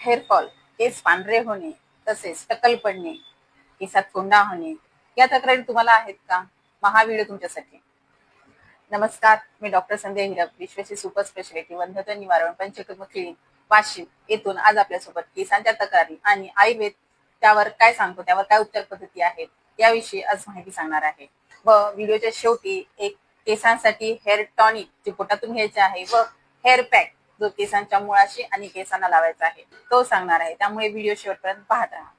Hair fall केस पांढरे होणे तसेच टक्कल पडणे केसात कोंडा होणे या तक्रारी तुम्हाला आहेत का? मग व्हिडिओ तुमच्यासाठी. नमस्कार मी डॉक्टर संध्या हिरप विश्वशी सुपर स्पेशालिटी वंधत्व निवारण पंचकर्म क्लिनिक वाशिम. येथून आज आपल्यासोबत केसांच्या तक्रारी आणि आयुर्वेद त्यावर काय सांगतो त्यावर काय उपचार पद्धती आहेत याविषयी आज माहिती सांगणार आहे. व व्हिडिओच्या शेवटी एक केसांसाठी हेअर टॉनिक जे पोटातून घ्यायचे आहे व हेअर पॅक जो केसांच्या मुळाशी आणि केसांना लावायचा आहे तो सांगणार आहे. त्यामुळे व्हिडिओ शेवटपर्यंत पाहत राहा.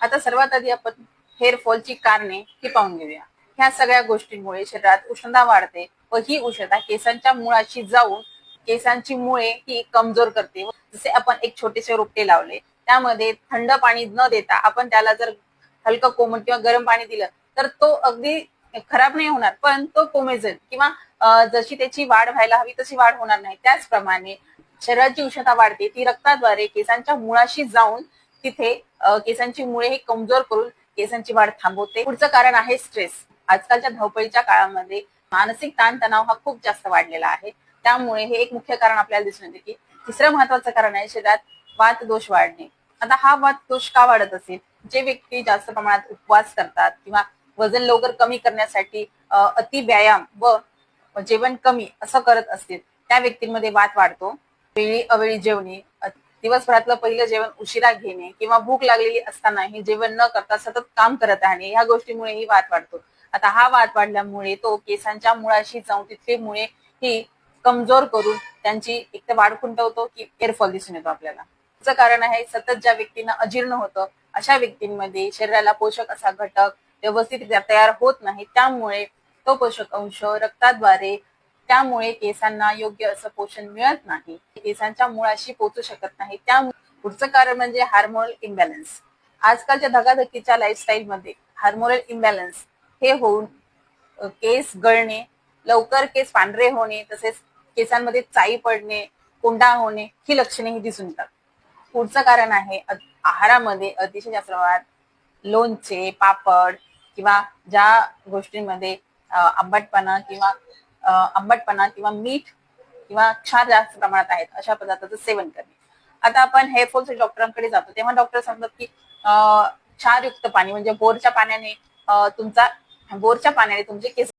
आता सर्वात आधी आपण हेअर फॉलची कारणे ही पाहून घेऊया. ह्या सगळ्या गोष्टींमुळे शरीरात उष्णता वाढते व ही उष्णता केसांच्या मुळाशी जाऊन केसांची मुळे ही कमजोर करते. जसे आपण एक छोटेसे रोपटे लावले त्यामध्ये थंड पाणी न देता आपण त्याला जर हलकं कोमट किंवा गरम पाणी दिलं तर तो अगदी खराब नाही होणार पण तो कोमेजल किंवा जशी त्याची वाढ व्हायला हवी तशी वाढ होणार नाही. त्याचप्रमाणे शरीराची उष्णता वाढते ती रक्ताद्वारे केसांच्या मुळाशी जाऊन तिथे केसांची मुळे हे कमजोर करून केसांची वाढ थांबवते. पुढचं कारण आहे स्ट्रेस आजकालच्या धावपळीच्या काळामध्ये मानसिक ताणतणाव हा खूप जास्त वाढलेला आहे. त्यामुळे हे एक मुख्य कारण आपल्याला दिसून येते की तिसरं महत्वाचं कारण आहे शरीरात वात दोष वाढणे. आता हा वात दोष का वाढत असेल? जे व्यक्ती जास्त प्रमाणात उपवास करतात किंवा वजन लवकर कमी करण्यासाठी अति व्यायाम व जेवण कमी असं करत असतील त्या व्यक्तींमध्ये वात वाढतो. वेळी अवेळी जेवणे दिवसभरातलं पहिलं जेवण उशिरा घेणे किंवा भूक लागलेली असतानाही जेवण न करता सतत काम करत राहणे ह्या गोष्टीमुळे ही वाद वाढतो. आता हा वाद वाढल्यामुळे तो केसांच्या मुळाशी जाऊन तिथले मुळे ही कमजोर करून त्यांची एक तर वाढ खुंटवतो की एअरफॉल दिसून येतो आपल्याला. त्याचं कारण आहे सतत ज्या व्यक्तींना अजीर्ण होतं अशा व्यक्तींमध्ये शरीराला पोषक असा घटक व्यवस्थितरित्या तयार होत नाही. त्यामुळे तो पोषक अंश रक्ताद्वारे त्यामुळे केसांना योग्य असं पोषण मिळत नाही. केसांच्या मुळाशी पोचू शकत नाही. त्यामुळे पुढचं कारण म्हणजे हार्मोनल इम्बॅलन्स आजकालच्या धकाधकीच्या लाईफस्टाईल मध्ये हार्मोनल इम्बॅलन्स हे होऊन केस गळणे लवकर केस पांढरे होणे तसेच केसांमध्ये चाई पडणे कोंडा होणे ही लक्षणे ही दिसून येतात. पुढचं कारण आहे आहारामध्ये अतिशय जास्त प्रमाणात लोणचे पापड किंवा ज्या गोष्टींमध्ये आंबटपणा किंवा आंबटपणा किंवा मीठ किंवा क्षार जास्त प्रमाणात आहेत अशा पदार्थाचं सेवन करणे. आता आपण हेअरफॉलच्या डॉक्टरांकडे जातो तेव्हा डॉक्टर सांगतात की क्षारयुक्त पाणी म्हणजे बोरच्या पाण्याने तुमचा बोरच्या पाण्याने तुमचे केस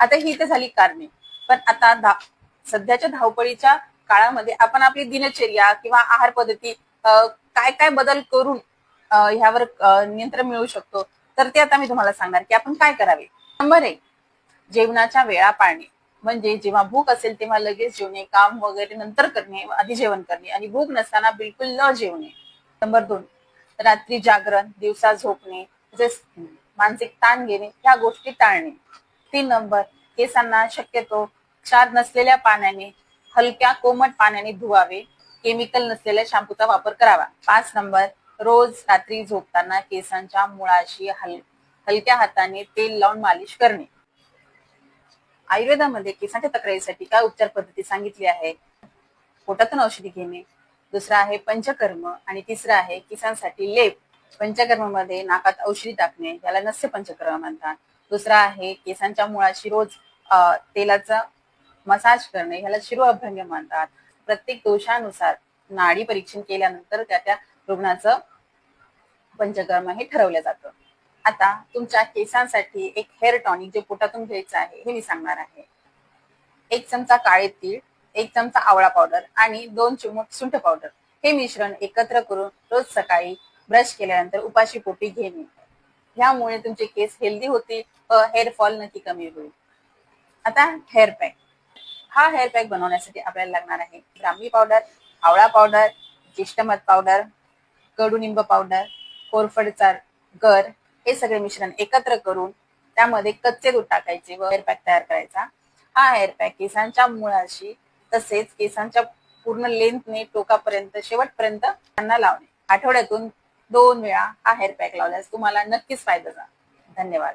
आता ही तर झाली कारणे. पण आता धा सध्याच्या धावपळीच्या काळामध्ये आपण आपली दिनचर्या किंवा आहार पद्धती काय काय बदल करून ह्यावर नियंत्रण मिळवू शकतो तर ते आता मी तुम्हाला सांगणार की आपण काय करावे. नंबर एक जेवणाच्या वेळा पाळणे म्हणजे जेव्हा भूक असेल तेव्हा लगेच जेवणे काम वगैरे नंतर करणे आधी जेवण करणे आणि भूक नसताना बिलकुल न जेवणे. नंबर दोन रात्री जागरण दिवसा झोपणे तसेच मानसिक ताण घेणे ह्या गोष्टी टाळणे. तीन नंबर. केसांना शक्यतो क्षार नसलेल्या पाण्याने हलक्या कोमट पाण्याने धुवावे. केमिकल नसलेल्या शॅम्पूचा वापर करावा. पाच नंबर रोज रात्री झोपताना केसांच्या मुळाशी हल हलक्या हाताने तेल लावून मालिश करणे. आयुर्वेदामध्ये केसांच्या तक्रारीसाठी काय उपचार पद्धती सांगितली आहे? पोटातून औषधी घेणे. दुसरा आहे पंचकर्म. आणि तिसरा आहे केसांसाठी लेप. पंचकर्ममध्ये नाकात औषधी टाकणे. याला नस्य पंचकर्म म्हणतात. दुसरा आहे केसांच्या मुळाशी रोज तेलाचा मसाज करणे ह्याला शिरो अभ्यंग म्हणतात. प्रत्येक दोषानुसार नाडी परीक्षण केल्यानंतर त्या त्या रुग्णाचं पंचकर्म हे ठरवलं जातं. आता तुमच्या केसांसाठी एक हेअर टॉनिक जे पोटातून घ्यायचं आहे हे मी सांगणार आहे. एक चमचा काळे तीळ एक चमचा आवळा पावडर आणि दोन चिमूट सुंठ पावडर हे मिश्रण एकत्र करून रोज सकाळी ब्रश केल्यानंतर उपाशी पोटी घेणे. ह्यामुळे तुमचे केस हेल्दी होतील हेअर फॉल नक्की कमी होईल. आता हेअर पॅक हा हेअर पॅक बनवण्यासाठी आपल्याला लागणार आहे ब्राह्मी पावडर आवळा पावडर ज्येष्ठमध पावडर कडुनिंब पावडर कोरफडचा गर हे सगळे मिश्रण एकत्र करून त्यामध्ये कच्चे दूध टाकायचे व हेअर पॅक तयार करायचा. हा हेअर पॅक केसांच्या मुळाशी तसेच केसांच्या पूर्ण लेंथने टोकापर्यंत शेवटपर्यंत त्यांना लावणे. आठवड्यातून दोन वेळा हा हेअर पॅक लावल्यास तुम्हाला नक्कीच फायदा झाला. धन्यवाद.